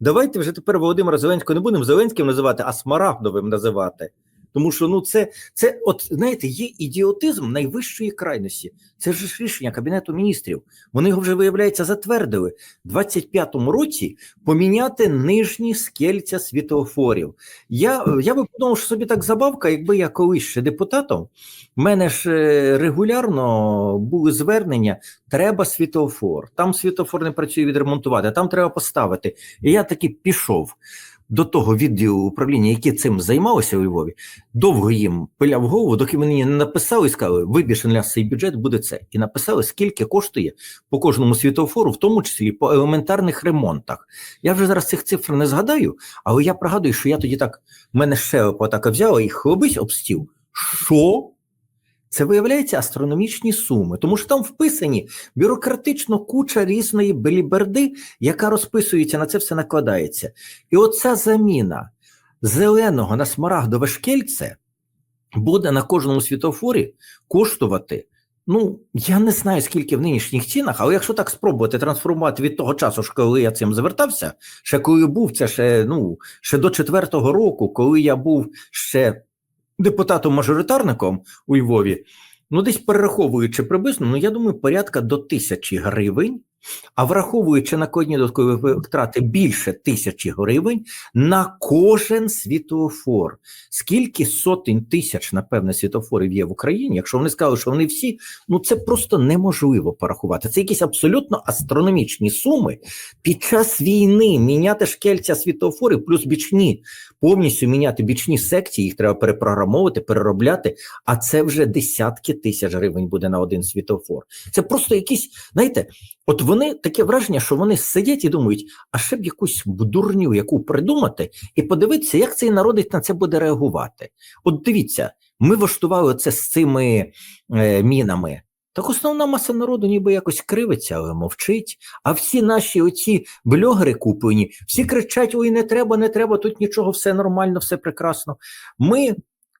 давайте вже тепер Володимира Зеленського не будемо Зеленським називати, а Смарагдовим називати. Тому що ну це, це, от знаєте, є ідіотизм найвищої крайності. Це ж рішення Кабінету міністрів. Вони його вже, виявляється, затвердили в 25-му році поміняти нижні скельця світлофорів. Я, я би подумав, що собі так забавка, якби я колись ще депутатом, в мене ж е, регулярно були звернення: треба світлофор. Там світлофор не працює відремонтувати, там треба поставити. І я таки пішов до того відділу управління, які цим займалися у Львові, довго їм пиляв голову, доки мені не написали і сказали, вибільше на цей бюджет буде це. І написали, скільки коштує по кожному світлофору, в тому числі по елементарних ремонтах. Я вже зараз цих цифр не згадаю, але я пригадую, що я тоді так, мене ще так взяла і хлобись об стіл. Що? Це виявляється астрономічні суми, тому що там вписані бюрократично куча різної беліберди, яка розписується на це все накладається. І оця заміна зеленого на смарагдове шкельце буде на кожному світофорі коштувати. Ну, я не знаю, скільки в нинішніх цінах, але якщо так спробувати трансформувати від того часу, коли я цим звертався, ще коли був це ще, ну, ще до четвертого року, коли я був ще депутатом-мажоритарником у Львові, ну десь перераховуючи приблизно, ну я думаю, порядка до тисячі гривень, а враховуючи накладні додаткові витрати більше тисячі гривень на кожен світофор. Скільки сотень тисяч, напевне, світофорів є в Україні? Якщо вони сказали, що вони всі, ну це просто неможливо порахувати. Це якісь абсолютно астрономічні суми під час війни міняти шкельця світофорів, плюс бічні, повністю міняти бічні секції, їх треба перепрограмовувати, переробляти. А це вже десятки тисяч гривень буде на один світофор. Це просто якісь, знаєте, от вони таке враження, що вони сидять і думають, а ще б якусь дурню, яку придумати, і подивитися, як цей народ на це буде реагувати. От дивіться, ми влаштували це з цими е, мінами. Так основна маса народу ніби якось кривиться, але мовчить. А всі наші оці блогери куплені, всі кричать: ой, не треба, не треба, тут нічого, все нормально, все прекрасно. Ми,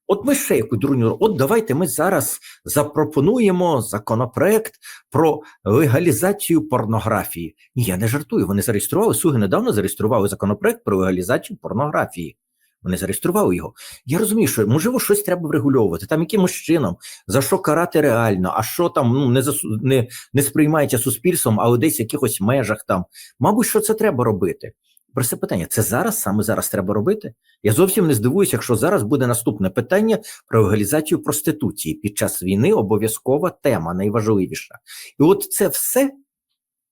от ми ще яку дурню, от давайте ми зараз запропонуємо законопроект про легалізацію порнографії. Ні, я не жартую. Вони зареєстрували, Суги недавно зареєстрували законопроект про легалізацію порнографії. Вони зареєстрували його. Я розумію, що можливо щось треба врегульовувати там якимось чином, за що карати реально, а що там ну не засу... не, не сприймається суспільством, але десь в якихось межах там. Мабуть, що це треба робити. Просте питання: це зараз саме зараз треба робити? Я зовсім не здивуюся, якщо зараз буде наступне питання про легалізацію проституції під час війни. Обов'язкова тема найважливіша. І от це все.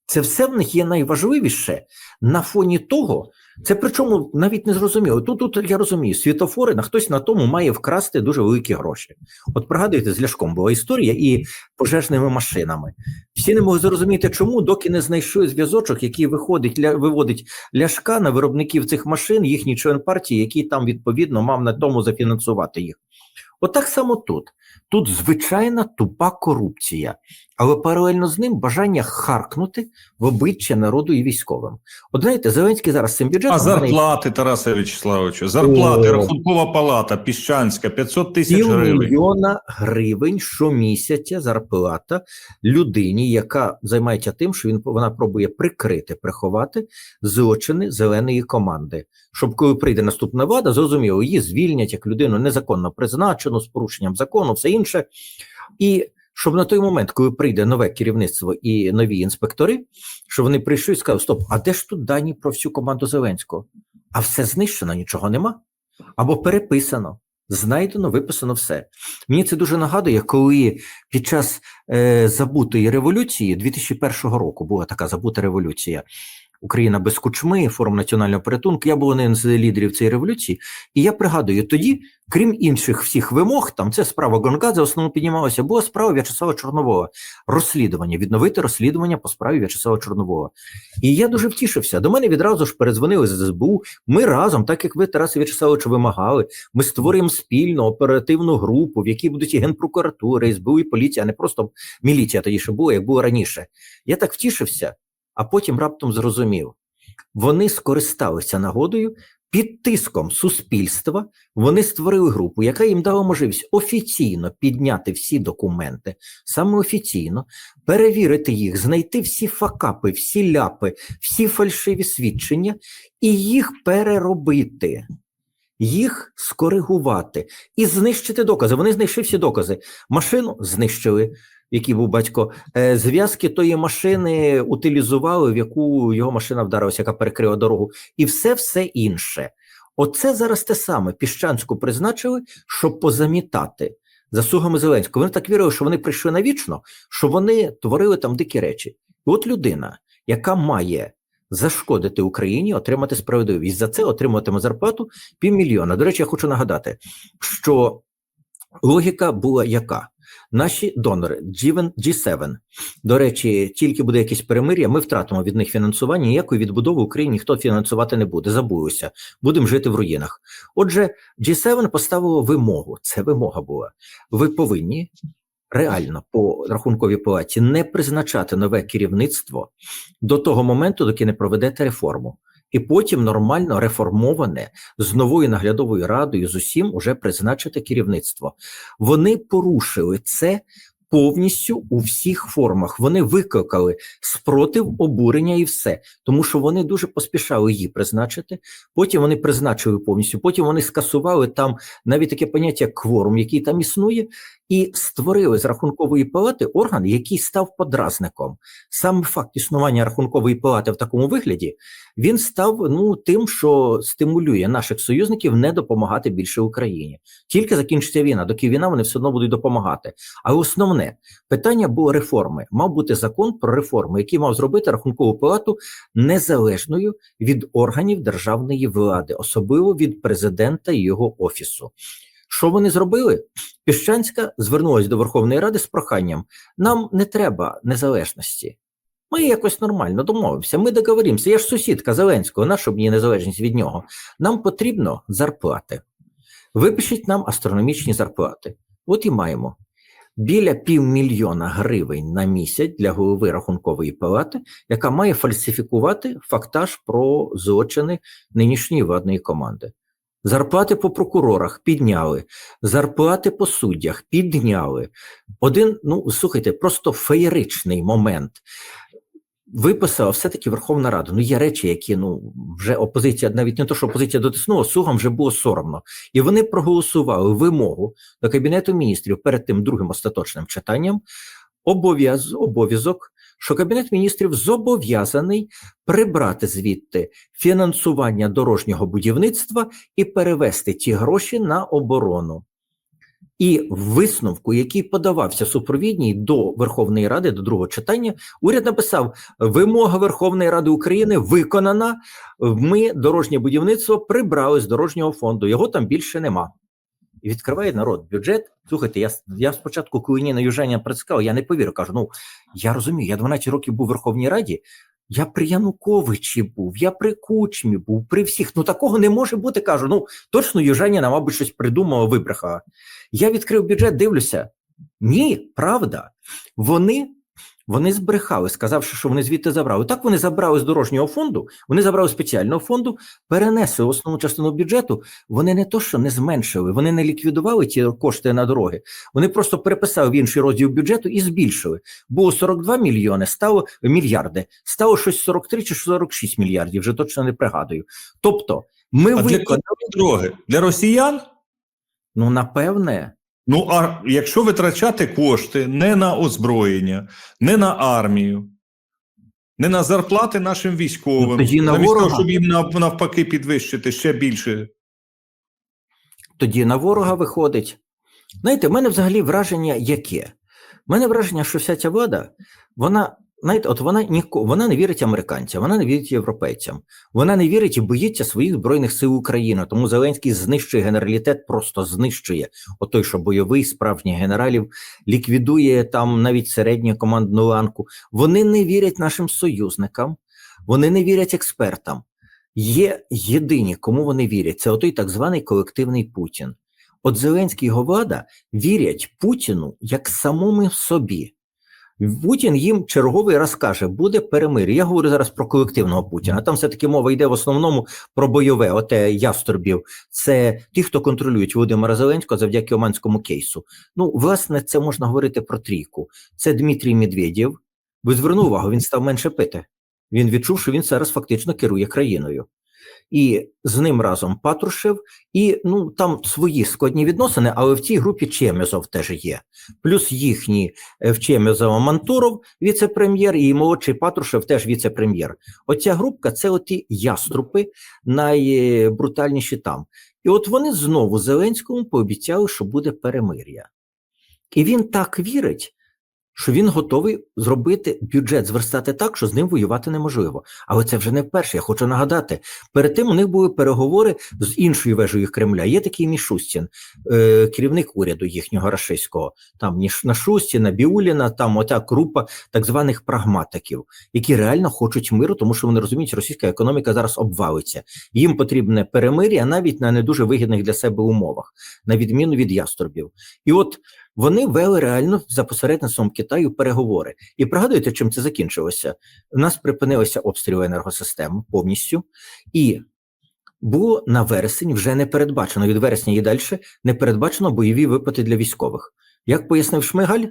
Це все в них є найважливіше на фоні того, це причому навіть не зрозуміло. Тут тут я розумію, світофори на хтось на тому має вкрасти дуже великі гроші. От пригадуєте, з ляшком була історія і пожежними машинами. Всі не могли зрозуміти, чому, доки не знайшли зв'язочок, який виходить ля, виводить ляшка на виробників цих машин, їхній член партії, який там відповідно мав на тому зафінансувати їх. Отак От само тут. Тут звичайна тупа корупція, але паралельно з ним бажання харкнути в обличчя народу і військовим. От знаєте, Зеленський зараз цим бюджетом... А зарплати, Тарасе Вячеславовичу, зарплати, О, Рахункова палата, Піщанська, 500 тисяч гривень. мільйона гривень щомісяця зарплата людині, яка займається тим, що він вона пробує прикрити, приховати злочини зеленої команди. Щоб коли прийде наступна влада, зрозуміло, її звільнять як людину незаконно призначену з порушенням закону, все інше. І щоб на той момент, коли прийде нове керівництво і нові інспектори, щоб вони прийшли і сказали: Стоп, а де ж тут дані про всю команду Зеленського? А все знищено, нічого нема. Або переписано, знайдено, виписано все. Мені це дуже нагадує, коли під час е, забутої революції 2001 року була така забута революція. Україна без кучми, форум національного порятунку. Я був один з лідерів цієї революції, і я пригадую, тоді, крім інших всіх вимог, там це справа Гонгадзе, в основному піднімалася, була справа В'ячеслава Чорнового, розслідування, відновити розслідування по справі В'ячеслава Чорнового. І я дуже втішився. До мене відразу ж передзвонили з СБУ. Ми разом, так як ви, Тарасе В'ячеславовичу, вимагали, ми створюємо спільну оперативну групу, в якій будуть і генпрокуратура, і СБУ, і поліція, а не просто міліція тоді ще була, як було раніше. Я так втішився а потім раптом зрозумів, вони скористалися нагодою Під тиском суспільства вони створили групу, яка їм дала можливість офіційно підняти всі документи, саме офіційно, перевірити їх, знайти всі факапи, всі ляпи, всі фальшиві свідчення і їх переробити, їх скоригувати і знищити докази. Вони знайшли всі докази. Машину знищили, який був батько. Е, Зв'язки тої машини утилізували, в яку його машина вдарилася, яка перекрила дорогу, і все все інше. Оце зараз те саме. Піщанську призначили, щоб позамітати заслугами Зеленського. Вони так вірили, що вони прийшли навічно, що вони творили там дикі речі. І от людина, яка має зашкодити Україні, отримати справедливість. За це отримуватиме зарплату півмільйона. До речі, я хочу нагадати, що логіка була яка? Наші донори G7, G7, до речі, тільки буде якесь перемир'я, ми втратимо від них фінансування. Ніякої відбудови Україні ніхто фінансувати не буде. Забулося, будемо жити в руїнах. Отже, G7 поставило вимогу. Це вимога була. Ви повинні реально по рахунковій палаті не призначати нове керівництво до того моменту, доки не проведете реформу. І потім нормально реформоване з новою наглядовою радою з усім уже призначити керівництво. Вони порушили це повністю у всіх формах. Вони викликали спротив, обурення і все, тому що вони дуже поспішали її призначити. Потім вони призначили повністю. Потім вони скасували там навіть таке поняття як кворум, який там існує, і створили з рахункової палати орган, який став подразником. Саме факт існування рахункової палати в такому вигляді він став ну тим, що стимулює наших союзників не допомагати більше Україні. Тільки закінчиться війна, доки війна вони все одно будуть допомагати. Але основне питання було реформи. Мав бути закон про реформу, який мав зробити рахункову палату незалежною від органів державної влади, особливо від президента і його офісу. Що вони зробили? Піщанська звернулася до Верховної Ради з проханням: нам не треба незалежності. Ми якось нормально домовимося. Ми договоримося. Я ж сусідка Зеленського, наша мені незалежність від нього. Нам потрібно зарплати. Випишіть нам астрономічні зарплати. От і маємо. Біля півмільйона гривень на місяць для голови рахункової палати, яка має фальсифікувати фактаж про злочини нинішньої владної команди. Зарплати по прокурорах підняли, зарплати по суддях підняли. Один, ну слухайте, просто феєричний момент. Виписала все-таки Верховна Рада. Ну, є речі, які ну вже опозиція, навіть не то, що опозиція дотиснула, слугам вже було соромно. І вони проголосували вимогу до Кабінету міністрів перед тим другим остаточним читанням обов'яз, обов'язок, що Кабінет міністрів зобов'язаний прибрати звідти фінансування дорожнього будівництва і перевести ті гроші на оборону. І в висновку, який подавався супровідній до Верховної Ради до другого читання, уряд написав: вимога Верховної Ради України виконана. Ми дорожнє будівництво прибрали з дорожнього фонду. Його там більше нема. І відкриває народ бюджет. Слухайте, я я спочатку, коли ні на южання працював, я не повірю. Кажу: ну я розумію, я 12 років був у Верховній Раді. Я при Януковичі був, я при Кучмі був, при всіх. Ну такого не може бути. Кажу. Ну точно Южаніна, мабуть, щось придумала, вибрехала. Я відкрив бюджет, дивлюся. Ні, правда. Вони вони збрехали, сказавши, що вони звідти забрали. Так вони забрали з дорожнього фонду, вони забрали з спеціального фонду, перенесли основну частину бюджету. Вони не то, що не зменшили, вони не ліквідували ті кошти на дороги. Вони просто переписали в інший розділ бюджету і збільшили. Було 42 мільйони, стало мільярди, стало щось 43 чи 46 мільярдів, вже точно не пригадую. Тобто, ми виконали для дороги? Для росіян? ну напевне. Ну, а якщо витрачати кошти не на озброєння, не на армію, не на зарплати нашим військовим, Ну, тоді на замість ворога. того, щоб їм навпаки підвищити ще більше. тоді на ворога виходить. Знаєте, в мене взагалі враження яке? У мене враження, що вся ця влада, вона, знаєте, от вона ніко, вона не вірить американцям, вона не вірить європейцям, вона не вірить і боїться своїх збройних сил України. Тому Зеленський знищує генералітет, просто знищує. От той, що бойовий, справжніх генералів, ліквідує там навіть середню командну ланку. Вони не вірять нашим союзникам, вони не вірять експертам. Є єдині, кому вони вірять, це отой так званий колективний Путін. От Зеленський його влада вірять Путіну як самому собі. Путін їм черговий раз каже, буде перемир'я. Я говорю зараз про колективного Путіна. Там все-таки мова йде в основному про бойове, оте яструбів. Це ті, хто контролюють Володимира Зеленського завдяки Оманському кейсу. Ну, власне, це можна говорити про трійку. Це Дмитрій Медведєв. Ви звернули увагу, він став менше пити. Він відчув, що він зараз фактично керує країною. І з ним разом Патрушев, і ну там свої складні відносини, але в цій групі Чемезов теж є. Плюс їхні е, в Чемезова Мантуров, віце-прем'єр, і молодший Патрушев теж віце-прем'єр. Оця групка це оті яструпи, найбрутальніші там. І от вони знову Зеленському пообіцяли, що буде перемир'я. І він так вірить, що він готовий зробити бюджет, зверстати так, що з ним воювати неможливо. Але це вже не вперше. Я хочу нагадати. Перед тим у них були переговори з іншою вежею Кремля. Є такий Мішустін, е, керівник уряду їхнього рашистського. Там ніж на Шустіна, Біуліна, там оця група так званих прагматиків, які реально хочуть миру, тому що вони розуміють, що російська економіка зараз обвалиться. Їм потрібне перемир'я навіть на не дуже вигідних для себе умовах, на відміну від яструбів. І от вони вели реально за посередництвом Китаю переговори. І пригадуєте, чим це закінчилося? У нас припинилися обстріли енергосистем повністю, і було на вересень вже не передбачено від вересня і далі не передбачено бойові виплати для військових. Як пояснив Шмигаль?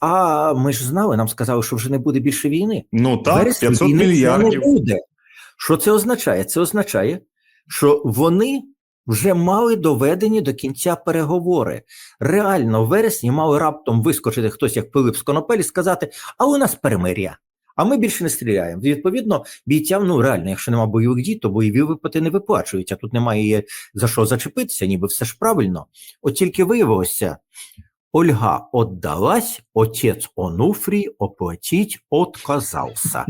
А ми ж знали, нам сказали, що вже не буде більше війни. Ну так, Вересні 500 війни мільярдів. Не буде. Що це означає? Це означає, що вони вже мали доведені до кінця переговори. Реально, в вересні мали раптом вискочити хтось, як Пилип з Конопель, і сказати: а у нас перемир'я. А ми більше не стріляємо. Відповідно, бійцям, ну реально, якщо нема бойових дій, то бойові виплати не виплачуються. Тут немає за що зачепитися, ніби все ж правильно. От тільки виявилося, Ольга отдалась, отець Онуфрій оплатить отказався.